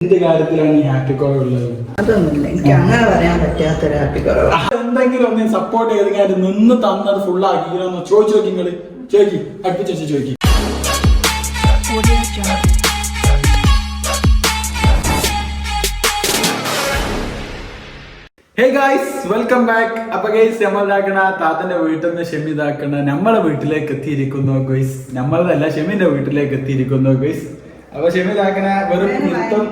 എന്ത് കാര്യത്തിലാണ് ഈ ഹാപ്പി കുറവുള്ളത് അതൊന്നുമില്ല. എനിക്ക് അങ്ങനെ പറയാൻ പറ്റാത്തൊരു ഹാപ്പി കുറവ് എന്തെങ്കിലും ഒന്ന് സപ്പോർട്ട് ചെയ്ത് കാര്യം നിന്ന് തന്നത് ഫുൾ ആക്കിക്കണമെന്ന് ചോദിച്ചു നോക്കി നിങ്ങൾ. ചോദിക്കി ചേച്ചി ചോദിക്കി ഹേ ഗായ്സ് വെൽക്കം ബാക്ക് അപ്പൊ ഗൈസ് നമ്മളിതാക്കണ താത്തന്റെ വീട്ടിൽ നിന്ന് ഷെമി ഇതാക്കണ. നമ്മളെ വീട്ടിലേക്ക് എത്തിയിരിക്കുന്നു ഗൈസ് നമ്മളതല്ല ഷെമിന്റെ വീട്ടിലേക്ക് എത്തിയിരിക്കുന്നു ഗൈസ് അപ്പൊ ഷെമി ഇതാക്കണ വെറും നൃത്തം.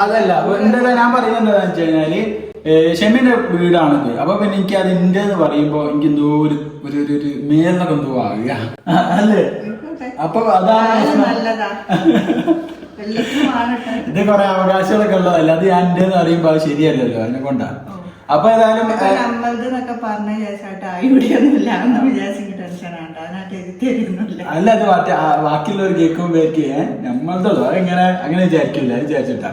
അതല്ല എന്റെ ഞാൻ പറയുന്നത് എന്താണെന്ന് വെച്ച് കഴിഞ്ഞാൽ ഷെമിന്റെ വീടാണിത് അപ്പൊ പിന്നെ എനിക്ക് അത് എന്റെ എന്ന് പറയുമ്പോ എനിക്ക് എന്തോ ഒരു ഒരു ഒരു- മേലെന്നൊക്കെ എന്തോ ആകുക അല്ലേ. അപ്പൊ അതാണ് ഇത് കുറെ അവകാശങ്ങളൊക്കെ ഉള്ളതല്ല? അത് ഞാൻ എന്ന് പറയുമ്പോ അത് ശരിയല്ലല്ലോ അതിനെ കൊണ്ടാ. അപ്പൊ ഏതായാലും എന്നൊക്കെ പറഞ്ഞ ശേഷമായിട്ട് എന്ന് ടെൻഷൻ ആണ്ട അതിനായിട്ട് എഴുതി തരുന്നില്ല. അല്ല അത് മറ്റേ ബാക്കിയുള്ളവർ കേൾക്കുമ്പോ വിചാരിക്കും ഏ നമ്മളതോ എങ്ങനെ അങ്ങനെ വിചാരിക്കില്ല വിചാരിച്ചിട്ടാ.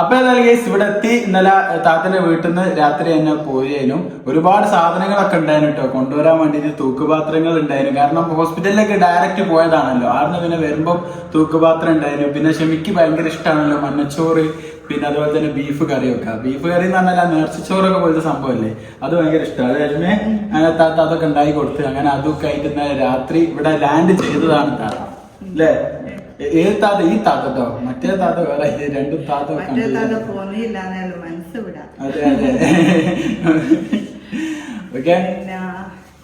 അപ്പൊ ഏതായാലും കേസ് ഇവിടെ എത്തി. ഇന്നലെ താത്തന്റെ വീട്ടിൽ നിന്ന് രാത്രി തന്നെ പോയേനും. ഒരുപാട് സാധനങ്ങളൊക്കെ ഉണ്ടായിരുന്നു കേട്ടോ കൊണ്ടുവരാൻ വേണ്ടിയിട്ട് തൂക്കുപാത്രങ്ങൾ ഉണ്ടായിരുന്നു. കാരണം ഹോസ്പിറ്റലിലേക്ക് ഡയറക്റ്റ് പോയതാണല്ലോ. ആടുന്ന് പിന്നെ വരുമ്പോൾ തൂക്കുപാത്രം ഉണ്ടായിരുന്നു. പിന്നെ ഷെമിക്ക് ഭയങ്കര ഇഷ്ടമാണല്ലോ മഞ്ഞച്ചോറ് പിന്നെ അതുപോലെ തന്നെ ബീഫ് കറി വെക്കുക. ബീഫ് കറി എന്ന് പറഞ്ഞാൽ ആ നേർച്ചച്ചോറൊക്കെ പോലത്തെ സംഭവമല്ലേ? അത് ഭയങ്കര ഇഷ്ടമാണ് അത് കഴിഞ്ഞ് അങ്ങനെ താത്ത അതൊക്കെ ഉണ്ടാക്കി കൊടുത്ത് അങ്ങനെ അതൊക്കെ ആയിട്ട് ഇന്നലെ രാത്രി ഇവിടെ ലാൻഡ് ചെയ്തതാണ് താത്ത. അല്ലേ? ഏത് താത്ത? ഈ താത്തോ മറ്റേ താത്ത വേറെ. രണ്ട് താത്ത അതെ അതെ. ഓക്കെ.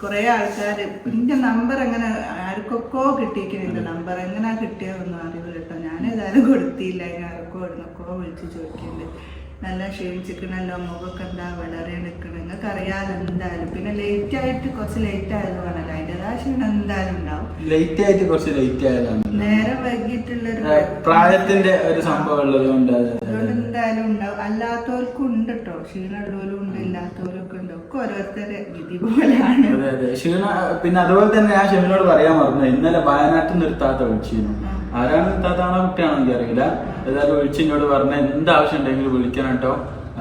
കുറെ ആൾക്കാർ എന്റെ നമ്പർ എങ്ങനെ ആർക്കൊക്കെ കിട്ടിയിരിക്കുന്നു എന്റെ നമ്പർ എങ്ങനെ കിട്ടിയതൊന്നും അറിയില്ല കേട്ടോ ഞാൻ ഏതായാലും കൊടുത്തില്ല ആർക്കോ എവിടുന്നൊക്കെ വിളിച്ച് ചോദിക്കുന്നുണ്ട് നല്ല ക്ഷീണിച്ചിരിക്കണല്ലോ മുഖമൊക്കെ എന്താ വളരെ നിൽക്കണം നിങ്ങൾക്ക് അറിയാതെ എന്തായാലും. പിന്നെ ലേറ്റ് ആയിട്ട് കുറച്ച് ലേറ്റ് ആയതുകൊണ്ടല്ലോ അതിന്റെതായ ക്ഷീണം എന്തായാലും ഉണ്ടാവും. ലേറ്റ് ആയിട്ട് കുറച്ച് ലേറ്റ് ആയതാണ്. നേരം വൈകിട്ടുള്ളൊരു ഒരു പ്രായത്തിന്റെ ഒരു സംഭവം ഉള്ളതുകൊണ്ട് അതെ, അതെ, അതുകൊണ്ട് എന്തായാലും ഉണ്ടാവും. അല്ലാത്തവർക്കും ഉണ്ട് കേട്ടോ ക്ഷീണമുള്ളവരും ഉണ്ട് ഇല്ലാത്തവരൊക്കെ ഉണ്ട്. ഒക്കെ ഓരോരുത്തരുടെ വിധി പോലെയാണ്. അതെ അതെ. ക്ഷീണ പിന്നെ അതുപോലെ തന്നെ ഞാൻ ഷെമിനോട് പറയാൻ മറന്നു. ഇന്നലെ വയനാട്ടിൽ നിർത്താത്ത വിളിച്ചിരുന്നു. ആരാണ് നിർത്താത്താണോ കുട്ടിയാണോ എനിക്ക് അറിയില്ല ഏതായാലും വിളിച്ച് എന്നോട് പറഞ്ഞ എന്ത് ആവശ്യം ഉണ്ടെങ്കിലും വിളിക്കണം കേട്ടോ.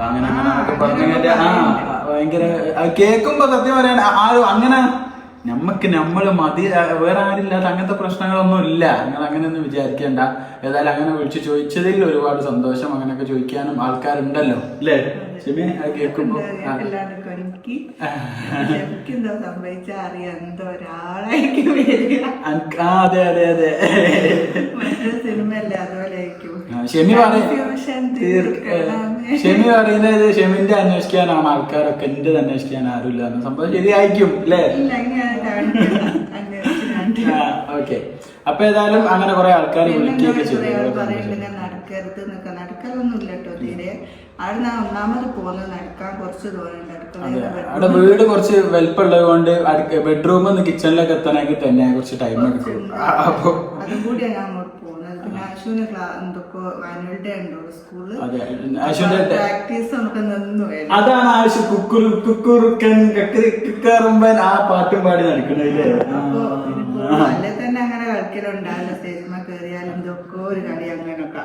അങ്ങനെ അങ്ങനെ ഒക്കെ പറഞ്ഞു അങ്ങനെയൊക്കെ കഴിഞ്ഞാൽ ആ ഭയങ്കര അത് കേൾക്കുമ്പോ സത്യം പറയാൻ ആരും അങ്ങനെ നമ്മക്ക് നമ്മൾ മതി വേറെ ആരില്ലാത്ത അങ്ങനത്തെ പ്രശ്നങ്ങളൊന്നും ഇല്ല. നിങ്ങൾ അങ്ങനെയൊന്നും വിചാരിക്കേണ്ട. ഏതായാലും അങ്ങനെ വിളിച്ച് ചോദിച്ചതിൽ ഒരുപാട് സന്തോഷം അങ്ങനെയൊക്കെ ചോദിക്കാനും ആൾക്കാരുണ്ടല്ലോ അല്ലേ? ഷെമി കേൾക്കുമ്പോ ആ. അല്ലാണ്ട് എനിക്ക് എനിക്ക് എന്തോ സംഭവിച്ച അറിയാം എന്തോ ഒരാളായിരിക്കും വരിക. അനക്ക് ആ അതെ അതെ അതെ. മറ്റേ സിനിമയല്ലേ അതുപോലെ ആയിരിക്കും ആ, ഷെമി. പറയുന്നത് ഷെമി പറയുന്നത് ഷെമിന്റെ അന്വേഷിക്കാനാണ് ആൾക്കാരൊക്കെ എന്റെ അന്വേഷിക്കാൻ ആരുമില്ല എന്ന. സംഭവം ശരിയായിരിക്കും അല്ലേ. ഓക്കെ. അപ്പൊ ഏതായാലും അങ്ങനെ കുറെ ആൾക്കാർ വിളിക്കുകയൊക്കെ ചെയ്തു. നടക്കരുത് എന്നൊക്കെ നടക്കലൊന്നും ഇല്ല കേട്ടോ തീരെ അവിടെ ഞാൻ ഒന്നാമത് പോകുന്നത് നടക്കാൻ കുറച്ച് ദൂരം അവിടെ വീട് കുറച്ച് വലിപ്പമുള്ളത് കൊണ്ട് ബെഡ്റൂമിൽ നിന്ന് കിച്ചണിലേക്ക് എത്തണമെങ്കിൽ തന്നെ കുറച്ച് ടൈം എടുക്കും. അപ്പൊ ഞാൻ അങ്ങോട്ട് പോകുന്നത്. പിന്നെ അശുവിന് എന്തൊക്കെ ആനുവൽ ഡേ ഉണ്ടോ സ്കൂളിൽ അതെ. അശ്വിന്റെ പ്രാക്ടീസ് നമുക്ക് നിന്നു. അതാണ് ആവശ്യം. കുക്കുറു കുക്കുറുക്കൻ കക്കറി കുക്കാറുമ്പൻ ആ പാട്ടും പാടി നടക്കണല്ലേ അല്ലേ? തന്നെ അങ്ങനെ കളിക്കലുണ്ടാവില്ല. കയറിയാലും ഇതൊക്കെ ഒരു കളി അങ്ങനൊക്കെ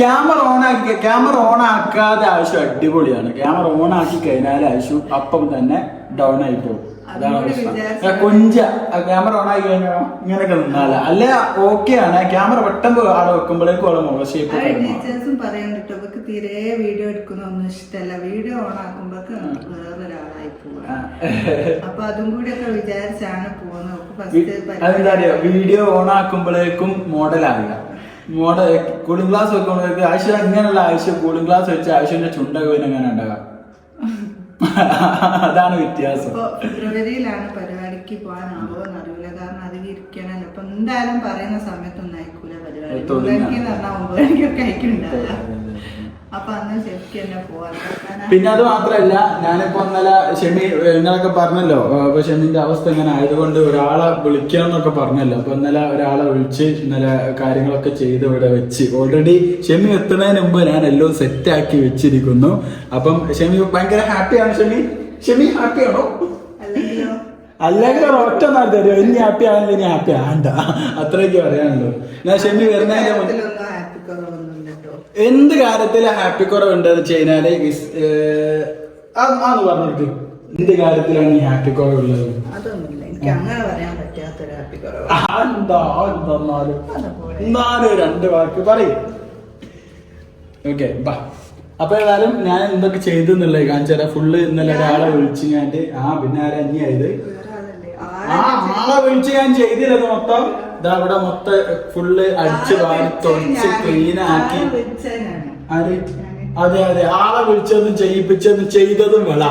ക്യാമറ ഓൺ ആക്കി ക്യാമറ ഓൺ ആക്കാതെ ആവശ്യം അടിപൊളിയാണ്. ക്യാമറ ഓൺ ആക്കി കഴിഞ്ഞാൽ ആവശ്യം അപ്പം തന്നെ ഡൗൺ ആയി പോകും. അതാണ് കൊഞ്ച ക്യാമറ ഓൺ ആക്കി കഴിഞ്ഞാൽ ഇങ്ങനെയൊക്കെ നിന്നാല. അല്ലെ ഓക്കെ ആണ് ക്യാമറ പെട്ടെന്ന് ആടെ വെക്കുമ്പോഴേക്കും അവളെ മുഖ ഷേപ്പ് ടീച്ചേഴ്സും പറയുന്നുണ്ട് തീരെ വീഡിയോ എടുക്കുന്നൊന്നും ഇഷ്ടമല്ല വീഡിയോ ഓൺ ആക്കുമ്പോഴൊക്കെ വേറൊരാളായി പോവാ. അപ്പൊ അതും കൂടി ഒക്കെ വിചാരിച്ചാണ് പോകുന്നത്. അതെന്താ അറിയോ വീഡിയോ ഓൺ ആക്കുമ്പോഴേക്കും മോഡലാവില്ല. മോഡൽ കൂളിംഗ് ഗ്ലാസ് വെക്കുമ്പോഴേക്കും ആവശ്യം ഇങ്ങനെയുള്ള ആവശ്യം കൂളിംഗ് ഗ്ലാസ് വെച്ച് ആവശ്യത്തിന്റെ ചുണ്ടൊക്കെ പിന്നെ എങ്ങനെ ഉണ്ടാകാം. അതാണ് വ്യത്യാസം. ഫെബ്രുവരിയിലാണ് പരിപാടിക്ക് പോകാനാവോ എന്നറിയില്ല. കാരണം അധികം ഇരിക്കണല്ലോ. അപ്പൊ എന്തായാലും പറയുന്ന സമയത്തൊന്നും അയക്കൂല പരിപാടി. ഒമ്പത് മണിക്കൊക്കെ അയക്കുന്നുണ്ടാവില്ല അപ്പൊ അന്ന് ശരിക്കും തന്നെ പോവാൻ പിന്നെ അത് മാത്രല്ല ഞാനിപ്പോ ഇന്നലെ ഷെമി നിങ്ങളൊക്കെ പറഞ്ഞല്ലോ അപ്പൊ ഷെമിന്റെ അവസ്ഥ ഇങ്ങനെ ആയതുകൊണ്ട് ഒരാളെ വിളിക്കണം എന്നൊക്കെ പറഞ്ഞല്ലോ. അപ്പൊ ഇന്നലെ ഒരാളെ വിളിച്ച് ഇന്നലെ കാര്യങ്ങളൊക്കെ ചെയ്ത് ഇവിടെ വെച്ച്. ഓൾറെഡി ഷെമി എത്തുന്നതിന് മുമ്പ് ഞാൻ എല്ലാം സെറ്റ് ആക്കി വെച്ചിരിക്കുന്നു. അപ്പം ഷെമി ഭയങ്കര ഹാപ്പിയാണ് ഷെമി? ഷെമി ഹാപ്പിയാണോ? ആണോ അല്ലെങ്കിൽ ഒറ്റ നാൾ തരുമോ ഇനി ഹാപ്പി ആണെങ്കിൽ ഇനി ഹാപ്പി ആണ്ട അത്രയൊക്കെ പറയാനുള്ളൂ. ഞാൻ ഷെമി വരുന്നതിന്റെ മുന്നേ കാര്യത്തിൽ ഹാപ്പി കുറവ് ഉണ്ടെന്ന് എന്ത് കാര്യത്തിൽ ഹാപ്പി കുറവുണ്ടെന്ന് വെച്ച് കഴിഞ്ഞാൽ അതൊന്ന് പറഞ്ഞിട്ട് എന്ത് കാര്യത്തിലാണ് ഈ ഹാപ്പി കുറവുള്ളത്? അതൊന്നുമില്ല. എനിക്ക് അങ്ങനെ പറയാൻ പറ്റാത്തൊരു ഹാപ്പി കുറവ്. ഉള്ളത് എന്താ എന്നാലും രണ്ട് വാക്ക്. പറയും. ഓക്കെ ബാ. അപ്പൊ ഏതായാലും ഞാൻ എന്തൊക്കെ ചെയ്തു എന്നുള്ളത് കാണിച്ചു തരാം. ഫുള്ള് ഇന്നലെ ഒരാളെ വിളിച്ച് ഞാൻ ആ പിന്നെ ആരാ അന്യായത് ആ ആളെ വിളിച്ച് ഞാൻ ചെയ്തില്ലത് മൊത്തം. ഇതാ ഇവിടെ മൊത്തം ഫുള്ള് അടിച്ച് വാങ്ങി വാരി തുടച്ച്. ക്ലീൻ ആക്കി. ആര്. അതെ അതെ. ആളെ വിളിച്ചതും ചെയ്യിപ്പിച്ചതും ചെയ്തതും വിള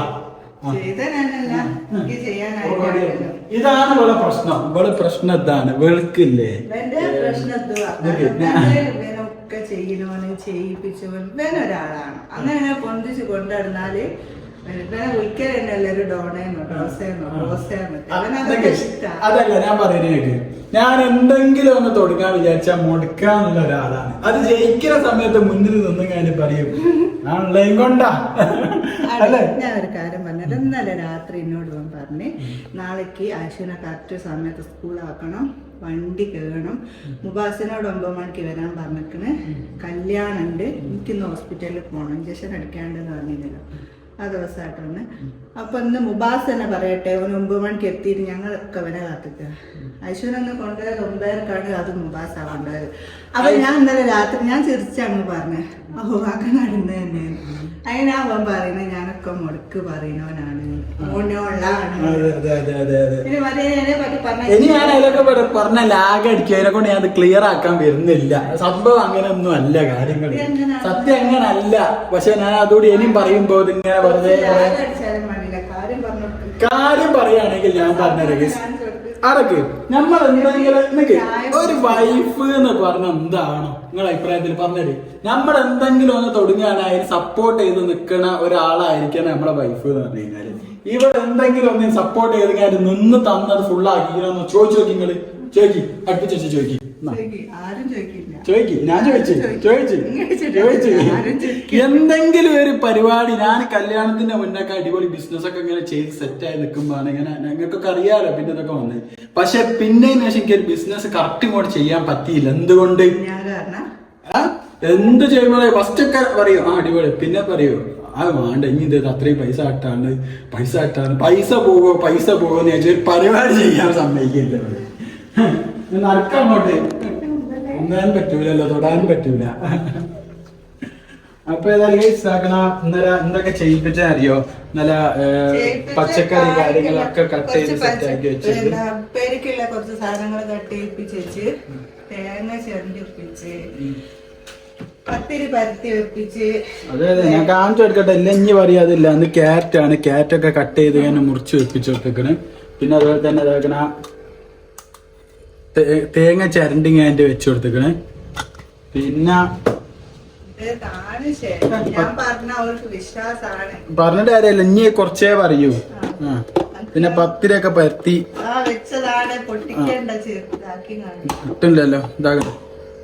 ഇതാണ് ഇവിടെ പ്രശ്നം. ഇവിടെ പ്രശ്നം ഇതാണ് വെളുക്കില്ലേ? ചെയ്യണോന് ചെയ്യിപ്പിച്ചവൻ ഇവനൊരാളാണ്. അങ്ങനെ പൊന്തിച്ച് കൊണ്ടുവന്നാൽ അതല്ല ഞാൻ പറയുന്നത് ഞാൻ എന്തെങ്കിലും ഒന്ന് തുടങ്ങാൻ വിചാരിച്ചാൽ മുടക്കാന്നുള്ള ഒരാളാണ്. അത് ജയിക്കുന്ന സമയത്ത് മുന്നിൽ നിന്നും ഞാൻ പറയും കൊണ്ടാ. അല്ലേ? ഞാൻ ഒരു കാര്യം പറഞ്ഞത് ഇന്നലെ രാത്രി എന്നോട് പറഞ്ഞു നാളേക്ക് ആശുവിനെ കറക്റ്റ് സമയത്ത് സ്കൂളാക്കണം വണ്ടി കയറണം മുബാസിനോട് ഒമ്പത് മണിക്ക് വരാൻ പറഞ്ഞിക്കണ് കല്യാണം ഉണ്ട് എനിക്കിന്ന് ഹോസ്പിറ്റലിൽ പോകണം ഇഞ്ചക്ഷൻ അടിക്കാണ്ടെന്ന് പറഞ്ഞില്ലല്ലോ ആ ദിവസമായിട്ടൊന്ന് അപ്പൊ ഇന്ന് മുബാസ് തന്നെ പറയട്ടെ ഒന്ന് ഒമ്പത് മണിക്ക് എത്തിയിട്ട് ഞങ്ങളൊക്കെ അവനെ കാത്തിക്കുക. ഐശ്വര്യന്ന് കൊണ്ടുപോയത് ഒമ്പതരക്കാണ് അത് മുബാസ് കൊണ്ടുപോയത് അപ്പൊ ഞാൻ ഇന്നലെ രാത്രി ഞാൻ ചിരിച്ചാണ് പറഞ്ഞു ഓ അങ്ങനെ നടന്നു തന്നെ. അതിനാ അവൻ പറയുന്നത് ഞാനൊക്കെ മുടക്ക് പറയുന്നവനാണ്. ഇനി ഞാൻ അതിലൊക്കെ പറഞ്ഞ ലാഗ് അടിക്കും. അതിനെ കൊണ്ട് ഞാൻ ക്ലിയർ ആക്കാൻ വരുന്നില്ല. സംഭവം അങ്ങനെ ഒന്നും അല്ല കാര്യങ്ങൾ സത്യം അങ്ങനല്ല. പക്ഷെ ഞാൻ അതോട് ഇനിയും പറയുമ്പോ ഇതിങ്ങനെ വെറുതെ കാര്യം കാര്യം പറയുകയാണെങ്കിൽ ഞാൻ പറഞ്ഞത് അടക്ക് നമ്മൾ എന്തെങ്കിലും ഒരു വൈഫ് എന്ന് പറഞ്ഞ എന്താണ് നിങ്ങളെ അഭിപ്രായത്തിൽ പറഞ്ഞത്? നമ്മൾ എന്തെങ്കിലും ഒന്ന് തുടങ്ങാനായാലും സപ്പോർട്ട് ചെയ്ത് നിൽക്കുന്ന ഒരാളായിരിക്കണം നമ്മുടെ വൈഫ് എന്ന് പറഞ്ഞു കഴിഞ്ഞാൽ. ഇവിടെ എന്തെങ്കിലും ഒന്ന് സപ്പോർട്ട് ചെയ്ത് ഞാൻ നിന്ന് തന്നത് ആക്കിക്കണമെന്ന് ചോദിച്ചു നോക്കി നിങ്ങൾ. ചോദിക്കി അടുപ്പിച്ചു ചോദിക്കി ചോദിക്കി. ഞാൻ ചോദിച്ചു. ചോദിച്ചു. ചോദിച്ചു. എന്തെങ്കിലും ഒരു പരിപാടി ഞാൻ കല്യാണത്തിന്റെ മുന്നൊക്കെ അടിപൊളി ബിസിനസ് ഒക്കെ ഇങ്ങനെ ചെയ്ത് സെറ്റ് ആയി നിൽക്കുമ്പോഴാണ് ഇങ്ങനെ ഞങ്ങൾക്കൊക്കെ അറിയാലോ പിന്നെ ഇതൊക്കെ വന്നത് പക്ഷെ പിന്നെ ശേഷം എനിക്ക് ഒരു ബിസിനസ് കറക്റ്റ് ഇങ്ങോട്ട് ചെയ്യാൻ പറ്റിയില്ല. എന്തുകൊണ്ട്? എന്ത് ചെയ്യുമ്പോഴേ ഫസ്റ്റ് ഒക്കെ പറയൂ. ആ അടിപൊളി. പിന്നെ പറയൂ. അത് വേണ്ട. ഇനി ഇത് അത്രയും പൈസ ആട്ടാണ്. പൈസ ആട്ടാണ്. പൈസ പോകുമോ പൈസ പോകുമോ എന്ന് ചോദിച്ചാൽ പരിപാടി ചെയ്യാൻ സമ്മതിക്കില്ല. നടക്കാൻ അങ്ങോട്ട്. ഒന്നാൻ പറ്റൂലല്ലോ തൊടാനും പറ്റൂല. അപ്പൊ ഏതായാലും guys, ഇന്നലെ എന്തൊക്കെ ചെയ്യിപ്പിച്ച അറിയോ? നല്ല പച്ചക്കറി കാര്യങ്ങളൊക്കെ കട്ട് ചെയ്ത് സെറ്റ് ആക്കി വെച്ചിട്ട്. പേരക്കുള്ള കുറച്ച് സാധനങ്ങൾ കട്ട് ചെയ്യിപ്പിച്ച് വെച്ച് തേങ്ങ വെപ്പിച്ച്. അതെ അതെ ഞാൻ കാണിച്ചു കൊടുക്കട്ടെ. ഇല്ല ഇനി പറയാതില്ല അന്ന് ക്യാറ്റ് ആണ്. ക്യാറ്റ് ഒക്കെ കട്ട് ചെയ്ത് ഇങ്ങനെ മുറിച്ച് വെപ്പിച്ച് വെക്കണ് പിന്നെ അതുപോലെ തന്നെ ഇതാക്കണ തേ- തേങ്ങ ചരണ്ടി ഞാൻ വെച്ച് കൊടുത്തേക്കണേ. പിന്നെ പറഞ്ഞിട്ട് കാര്യമല്ല ഇനി കുറച്ചേ പറയൂ. പിന്നെ പത്തിരൊക്കെ പരത്തി. കിട്ടില്ലല്ലോ ഇതാകണം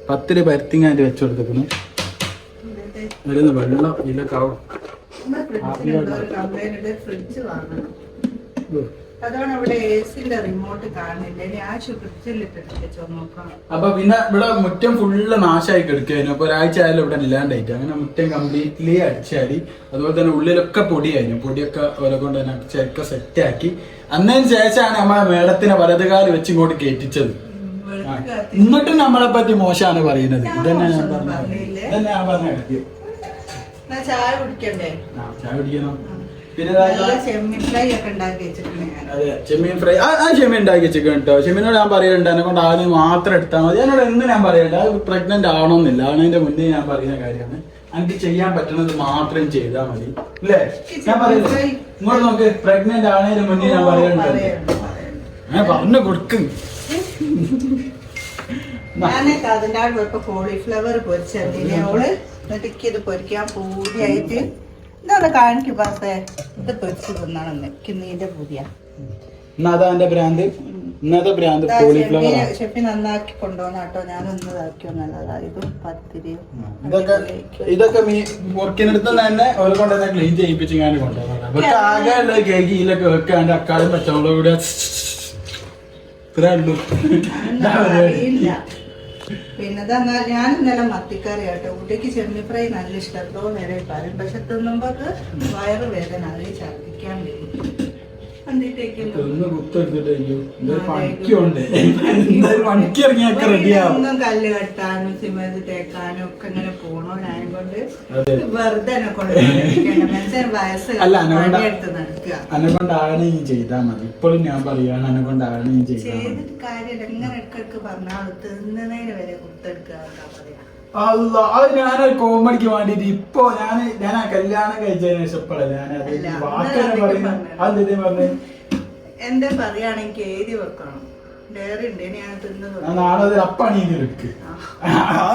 പത്തിരി പരത്തി ഞാൻ വെച്ചു കൊടുത്തേക്കണ്. അതിലൊന്ന് വെള്ളം ഇല്ല ആവും കംപ്ലൈന്റ് ഫ്രിഡ്ജ് വാങ്ങണം. അതാണ് ഇവിടെ എ റിമോട്ട് കാണുന്നില്ല. ആ അപ്പൊ പിന്നെ ഇവിടെ മുറ്റം ഫുള്ള് നാശമായി കിടക്കുകയായിരുന്നു. അപ്പൊ ഒരാഴ്ച ആയാലും ഇവിടെ ഇല്ലാണ്ടായിട്ട് അങ്ങനെ മുറ്റം കംപ്ലീറ്റ്ലി അടിച്ചാടി. അതുപോലെ തന്നെ ഉള്ളിലൊക്കെ പൊടിയായിരുന്നു. പൊടിയൊക്കെ ഓരോ കൊണ്ട് തന്നെ അടിച്ചൊക്കെ സെറ്റ് ആക്കി. അന്നതിന് ശേഷമാണ് നമ്മളെ മേടത്തിനെ വലതുകാൽ വെച്ച് ഇങ്ങോട്ട് കയറ്റിച്ചത്. എന്നിട്ടും നമ്മളെ പറ്റി മോശമാണ് പറയുന്നത്. ഇതന്നെ ഞാൻ പറഞ്ഞു പറഞ്ഞത്? ഇതന്നെ ഞാൻ പറഞ്ഞ കാര്യം ചായ കുടിക്കണ്ടേ? ചായ കുടിക്കണം. ചെമ്മീൻ ഫ്രൈ അതെ ചെമ്മീൻ ആ ചെമ്മീൻ ഉണ്ടാക്കി വെച്ചിരിക്കും കേട്ടോ. ചെമ്മീനോട് ഞാൻ പറയുന്നുണ്ട് എന്നെ കൊണ്ട് ആദ്യം മാത്രം എടുത്താൽ മതി. എന്നോട് എന്ന് ഞാൻ പറയണ്ട അത് പ്രഗ്നന്റ് ആവണമെന്നില്ല. ആണതിന്റെ മുന്നേ ഞാൻ പറയുന്ന കാര്യമാണ്. എനിക്ക് ചെയ്യാൻ പറ്റുന്നത് മാത്രം ചെയ്താൽ മതി. അല്ലേ? ഞാൻ പറയുന്നത് ഇങ്ങോട്ട് നോക്ക് പ്രഗ്നന്റ് ആണതിന്റെ മുന്നേ ഞാൻ പറയുന്നുണ്ട്. ഞാൻ പറഞ്ഞു കൊടുക്കും. ഞാൻ അതിന്റെ പോയപ്പോ കോളിഫ്ലവർ പൊരിച്ചതിനെ അവൾ എന്നിട്ട് ഇത് പൊരിക്കാൻ പൂതിയായിട്ട് ഇതൊന്ന് കാണിക്കും പാസേ ഇത് പൊരിച്ച് തിന്നണം എനിക്ക് നീന്റെ പൂതിയ. എന്നാ അതാ എന്റെ ഭ്രാന്ത്? ഇന്നത്തെ ഭ്രാന്ത്? കോളിഫ്ലവർ ഷെഫി നന്നാക്കി കൊണ്ടുവന്ന കേട്ടോ. ഞാനൊന്ന് ഇതാക്കിയോ നല്ലതാ ഇതും പത്തിരിയും ഇതൊക്കെ ഇതൊക്കെ മീ മുറിക്കിനടുത്ത് തന്നെ ഓരോ കൊണ്ട് തന്നെ ക്ലീൻ ചെയ്യിപ്പിച്ച് ഞാൻ കൊണ്ടുപോകാം അപ്പൊ ആകെ ഉള്ള കേക്ക് ഇതിലൊക്കെ വെക്കാണ്ട് അക്കാളും പച്ചമുളക് കൂടെ. ഇത്രേ ഉള്ളൂ. പിന്നെ ഇതെന്നാ ഞാൻ ഇന്നലെ മത്തിക്കറി ആട്ടോ കുട്ടിക്ക് ചെമ്മി ഫ്രൈ നല്ല ഇഷ്ടത്തോ നേരെ പറയും പക്ഷെ തിന്നുമ്പോൾ വയറ് വേദന അതിൽ ഛർദ്ദിക്കാൻ വരും ഒന്ന് കുത്തെടുത്തിട്ട് അയ്യോ എന്തൊരു പണിക്കുണ്ട്. എന്തായാലും പണിക്ക് ഇറങ്ങിയൊക്കെ റെഡിയാവും ഒന്നും കല്ല് കെട്ടാനും സിമെന്റ് തേക്കാനും ഒക്കെ ഇങ്ങനെ പോണോ? ഞാൻ കൊണ്ട് വെറുതെ എന്നെ കൊണ്ട്. മനുഷ്യൻ വയസ്സ് നടക്കുക. കൊണ്ടാണ് ഈ ചെയ്താൽ മതി. ഇപ്പോഴും ഞാൻ പറയാണ് അന്നെ കൊണ്ടാണ് ഈ ചെയ്തിട്ട് ഇങ്ങനെ ഇടക്കിടക്ക് പറഞ്ഞാൽ തിന്നതിന് വരെ കുത്തെടുക്കുക അല്ലാ, അത് ഞാനൊരു കോമഡിക്ക് വേണ്ടിട്ട് ഇപ്പൊ ഞാൻ ഞാൻ ആ കല്യാണം കഴിച്ചതിന് ശേഷം ഇപ്പോഴല്ല ഞാൻ പറഞ്ഞു. എഴുതി വെക്കണം. ഡയറി ഉണ്ട് ഞാൻ തിന്ന് ഞാൻ. നാളെ അപ്പണി എടുക്ക്. ആ.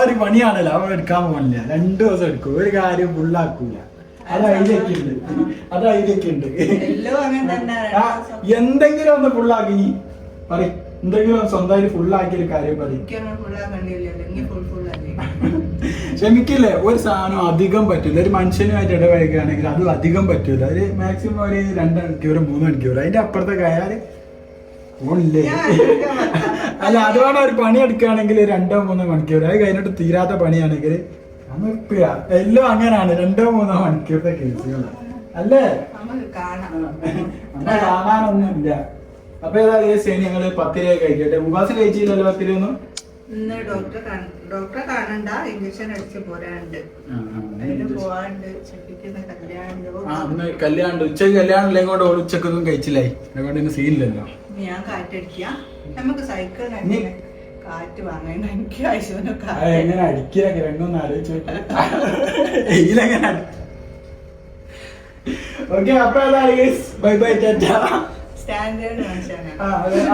ഒരു പണിയാണല്ലോ അവൻ എടുക്കാൻ പോകണില്ല രണ്ടു ദിവസം എടുക്കും. ഒരു കാര്യം ഫുള്ളാക്കൂല. അത് ഉണ്ട് അത് അതിലൊക്കെ ഉണ്ട് എന്തെങ്കിലും ഒന്ന് ഫുള്ളാക്കി പറയും. പറ എന്തെങ്കിലും സ്വന്തമായിട്ട് ഫുള്ളാക്കിയ ഒരു കാര്യം പറയും അല്ലേ ക്ഷമിക്കില്ലേ ഒരു സാധനം അധികം പറ്റില്ല ഒരു മനുഷ്യനുമായിട്ട് ഇടപഴകുകയാണെങ്കിൽ അത് അധികം പറ്റൂല. ഒരു മാക്സിമം ഒരു രണ്ട് മണിക്കൂർ മൂന്ന് മണിക്കൂർ അതിന്റെ അപ്പുറത്തെ കയാൽ ഫോണില്ലേ? അല്ല അതുകൊണ്ട് ഒരു പണി എടുക്കുകയാണെങ്കിൽ രണ്ടോ മൂന്നോ മണിക്കൂർ അത് കഴിഞ്ഞിട്ട് തീരാത്ത പണിയാണെങ്കിൽ നിർത്തുക. എല്ലാം അങ്ങനെയാണ്. രണ്ടോ മൂന്നോ മണിക്കൂറത്തെ കേസുകളാണ് അല്ലേ കാണാനൊന്നുമില്ല. അപ്പൊ ഏതായാലും ശനി ഞങ്ങൾ പത്തിരി കഴിക്കട്ടെ മുബാസ് കഴിച്ചില്ലല്ലോ പത്തിരി ഒന്നും? ഇന്ന് ഡോക്ടറെ കാണ- ഡോക്ടറെ കാണണ്ട ഇഞ്ചക്ഷൻ അടിച്ച് പോരാണ്ട്. അതിന് പോവാണ്ട് കല്യാണം കല്യാണം ഉച്ചയ്ക്ക് കല്യാണം ഇല്ലെങ്കിൽ കൊണ്ട് ഓൾ ഉച്ചക്കൊന്നും കഴിച്ചില്ലായി അതുകൊണ്ട് ഇന്ന് സീനില്ലല്ലോ ഞാൻ കാറ്റടിക്കുക നമുക്ക് സൈക്കിൾ കാറ്റ് വാങ്ങാൻ എനിക്ക് ആവശ്യം അത് എങ്ങനെ അടിക്കുക രംഗൊന്ന് ആലോചിച്ച് എങ്ങനെ ഓക്കെ അപ്പൊ ബൈ ബൈ ടാറ്റ.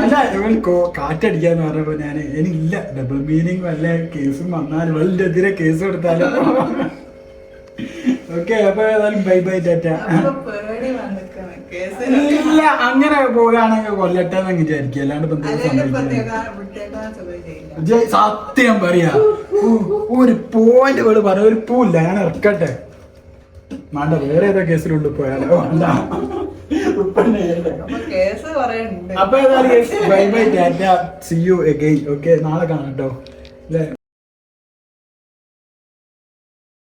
അല്ല ഇവൻ കാറ്റടിക്കാന്ന് പറഞ്ഞപ്പോ ഞാൻ എനിക്കില്ല. ഡബിൾ മീനിങ് വല്ല കേസും വന്നാലും വല്ല എതിരെ കേസ് കൊടുത്താലും ഓക്കെ അപ്പൊ ഏതായാലും ബൈ ബൈ ടാറ്റ. ഇല്ല അങ്ങനെ പോകാണെങ്കിൽ കൊല്ലട്ടെ എന്ന് വിചാരിക്കും. അല്ലാണ്ട് സത്യം പറയാ. ഒരു പോയിന്റ് വേൾ പറ ഒരു പൂല്ല ഞാൻ ഇറക്കട്ടെ. വേണ്ട വേറെ ഏതോ കേസിലുണ്ട് പോയാലോ. ചെയ്യട്ടെ. അപ്പൊ ഏതായാലും bye bye tata. See you again okay നാളെ കാണാം കേട്ടോ അല്ലേ